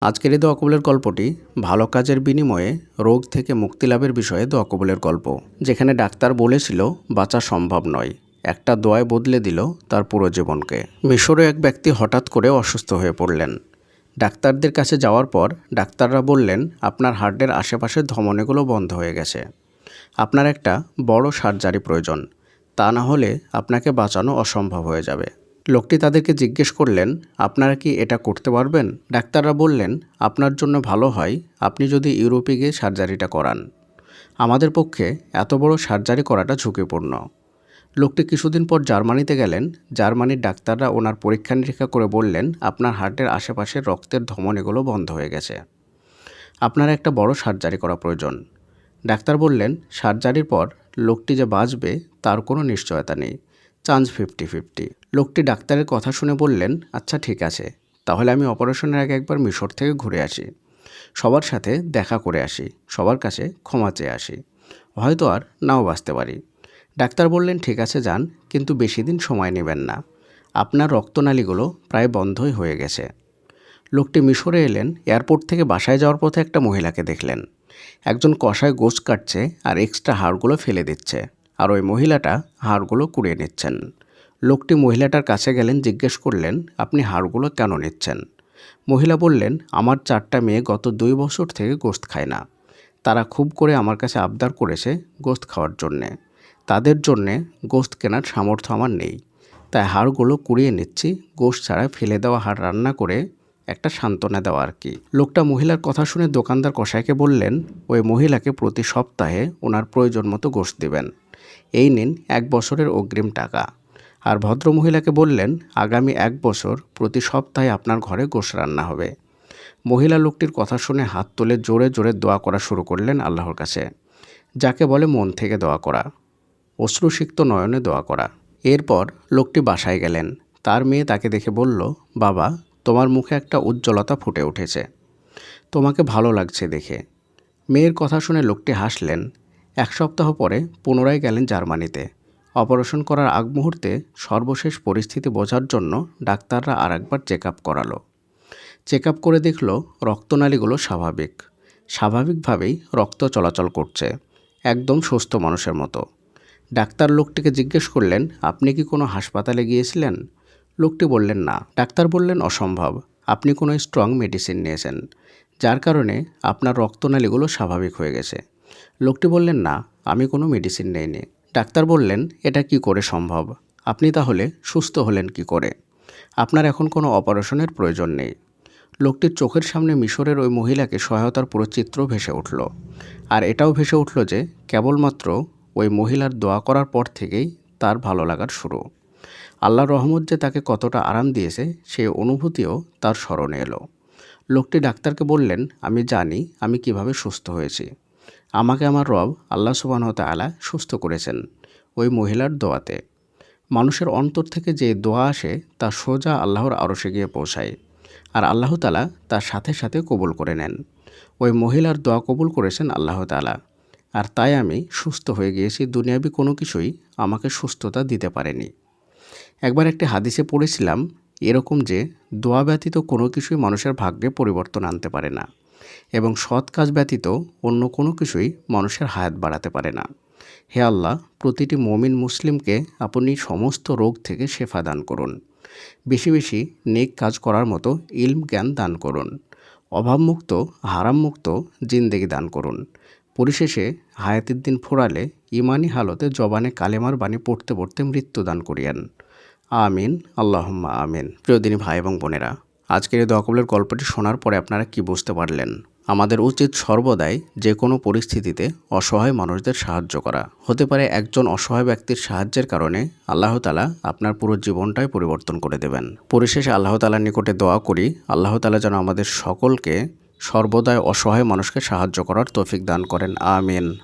আজকের এই দোয়া কবুলের গল্পটি ভালো কাজের বিনিময়ে রোগ থেকে মুক্তি লাভের বিষয়ে দোয়া কবুলের গল্প, যেখানে ডাক্তার বলেছিল, বাঁচা সম্ভব নয়। একটা দোয়ায় বদলে দিল তার পুরো জীবনকে। মিশরে এক ব্যক্তি হঠাৎ করে অসুস্থ হয়ে পড়লেন। ডাক্তারদের কাছে যাওয়ার পর ডাক্তাররা বললেন, আপনার হার্টের আশেপাশের ধমনীগুলো বন্ধ হয়ে গেছে। আপনার একটা বড় সার্জারি প্রয়োজন। তা না হলে আপনাকে বাঁচানো অসম্ভব হয়ে যাবে। লোকটি তাদেরকে জিজ্ঞেস করলেন, আপনারা কি এটা করতে পারবেন? ডাক্তাররা বললেন, আপনার জন্য ভালো হয়, আপনি যদি ইউরোপে গিয়ে সার্জারিটা করান। আমাদের পক্ষে এত বড় সার্জারি করাটা ঝুঁকিপূর্ণ। লোকটি কিছুদিন পর জার্মানিতে গেলেন। জার্মানির ডাক্তাররা ওনার পরীক্ষা নিরীক্ষা করে বললেন, আপনার হার্টের আশেপাশের রক্তের ধমনীগুলো বন্ধ হয়ে গেছে। আপনার একটা বড় সার্জারি করা প্রয়োজন। ডাক্তার বললেন, সার্জারির পর লোকটি যে বাঁচবে তার কোনো নিশ্চয়তা নেই। Chance fifty fifty. লোকটি ডাক্তারের কথা শুনে বললেন আচ্ছা ঠিক আছে। তাহলে আমি অপারেশনের আগে একবার মিশর থেকে ঘুরে আসি। সবার সাথে দেখা করে আসি। সবার কাছে ক্ষমা চেয়ে আসি। হয়তো আর নাও বাঁচতে পারি। ডাক্তার বললেন, ঠিক আছে, যান, কিন্তু বেশি দিন সময় নেবেন না। আপনার রক্তনালীগুলো প্রায় বন্ধই হয়ে গেছে। লোকটি মিশরে এলেন। এয়ারপোর্ট থেকে বাসায় যাওয়ার পথে একটা মহিলাকে দেখলেন। একজন কষায় গোছ কাটছে আর এক্সট্রা হাড়গুলো ফেলে দিচ্ছে। আর ওই মহিলাটা হাড়গুলো কুড়িয়ে নিচ্ছেন। লোকটি মহিলাটার কাছে গেলেন, জিজ্ঞেস করলেন, আপনি হাড়গুলো কেন নিচ্ছেন? মহিলা বললেন, আমার চারটা মেয়ে গত দুই বছর থেকে গোস্ত খায় না। তারা খুব করে আমার কাছে আবদার করেছে গোস্ত খাওয়ার জন্যে। তাদের জন্যে গোস্ত কেনার সামর্থ্য আমার নেই। তাই হাড়গুলো কুড়িয়ে নিচ্ছি গোস্ত ছাড়া ফেলে দেওয়া হাড় রান্না করে একটা সান্ত্বনা দেওয়া আর কি। লোকটা মহিলার কথা শুনে দোকানদার কসাইকে বললেন, ওই মহিলাকে প্রতি সপ্তাহে ওনার প্রয়োজন মতো গোস্ত দেবেন। এই নিন এক বছরের অগ্রিম টাকা। আর ভদ্রমহিলাকে বললেন, আগামী এক বছর প্রতি সপ্তাহে আপনার ঘরে গোশ রান্না হবে। মহিলা লোকটির কথা শুনে হাত তুলে জোরে জোরে দোয়া করা শুরু করলেন আল্লাহর কাছে। যাকে বলে মন থেকে দোয়া করা, অশ্রুসিক্ত নয়নে দোয়া করা। এরপর লোকটি বাসায় গেলেন। তার মেয়ে তাকে দেখে বলল, বাবা, তোমার মুখে একটা উজ্জ্বলতা ফুটে উঠেছে। তোমাকে ভালো লাগছে দেখে। মেয়ের কথা শুনে লোকটি হাসলেন। এক সপ্তাহ পরে পুনরায় গেলেন জার্মানিতে। অপারেশন করার আগ মুহূর্তে সর্বশেষ পরিস্থিতি বোঝার জন্য ডাক্তাররা আর একবার চেক আপ করালো। চেক আপ করে দেখল রক্তনালীগুলো স্বাভাবিক। স্বাভাবিকভাবেই রক্ত চলাচল করছে। একদম সুস্থ মানুষের মতো। ডাক্তার লোকটিকে জিজ্ঞেস করলেন, আপনি কি কোনো হাসপাতালে গিয়েছিলেন? লোকটি বললেন, না। ডাক্তার বললেন, অসম্ভব। আপনি কোনো স্ট্রং মেডিসিন নিয়েছেন। যার কারণে আপনার রক্তনালীগুলো স্বাভাবিক হয়ে গেছে। লোকটি বললেন, না, আমি কোনো মেডিসিন নেইনি। ডাক্তার বললেন, এটা কি করে সম্ভব? আপনি তাহলে সুস্থ হলেন কি করে? আপনার এখন কোনো অপারেশনের প্রয়োজন নেই। লোকটির চোখের সামনে মিশরের ওই মহিলাকে সহায়তার পুরো চিত্র ভেসে উঠল। আর এটাও ভেসে উঠল যে, কেবলমাত্র ওই মহিলার দোয়া করার পর থেকেই তার ভালো লাগার শুরু। আল্লাহর রহমত যে তাকে কতটা আরাম দিয়েছে সেই অনুভূতিও তার স্মরণে এলো। লোকটি ডাক্তারকে বললেন, আমি জানি আমি কীভাবে সুস্থ হয়েছি। আমাকে আমার রব আল্লাহ সুবাহত আলা সুস্থ করেছেন ওই মহিলার দোয়াতে। মানুষের অন্তর থেকে যে দোয়া আসে তা সোজা আল্লাহর আরশে গিয়ে পৌঁছায় আর আল্লাহ তালা তার সাথে সাথে কবুল করে নেন। ওই মহিলার দোয়া কবুল করেছেন আল্লাহ তালা আর তাই আমি সুস্থ হয়ে গিয়েছি, দুনিয়াবি কোনো কিছুই আমাকে সুস্থতা দিতে পারেনি। একবার একটি হাদিসে পড়েছিলাম এরকম যে দোয়া ব্যতীত কোনো কিছুই মানুষের ভাগ্যে পরিবর্তন আনতে পারে না এবং সৎ কাজ ব্যতীত অন্য কোনো কিছুই মানুষের হায়াত বাড়াতে পারে না। হে আল্লাহ, প্রতিটি মমিন মুসলিমকে আপনি সমস্ত রোগ থেকে শেফা দান করুন। বেশি বেশি নেক কাজ করার মতো ইলম জ্ঞান দান করুন। অভাবমুক্ত, হারামমুক্ত জিন্দেগি দান করুন। পরিশেষে হায়াতের দিন ফোরালে ইমানি হালতে জবানে কালেমার বাণী পড়তে পড়তে মৃত্যু দান করিয়েন। আমিন, আল্লাহম্মা আমিন। প্রিয় দিনী ভাই এবং বোনেরা, আজকের এই দোয়াকবলের গল্পটি শোনার পরে আপনারা কি বুঝতে পারলেন? আমাদের উচিত সর্বদাই যে কোনো পরিস্থিতিতে অসহায় মানুষদের সাহায্য করা। হতে পারে একজন অসহায় ব্যক্তির সাহায্যের কারণে আল্লাহ তালা আপনার পুরো জীবনটাই পরিবর্তন করে দেবেন। পরিশেষে আল্লাহ তালার নিকটে দোয়া করি, আল্লাহ তালা যেন আমাদের সকলকে সর্বদাই অসহায় মানুষকে সাহায্য করার তৌফিক দান করেন, আমিন।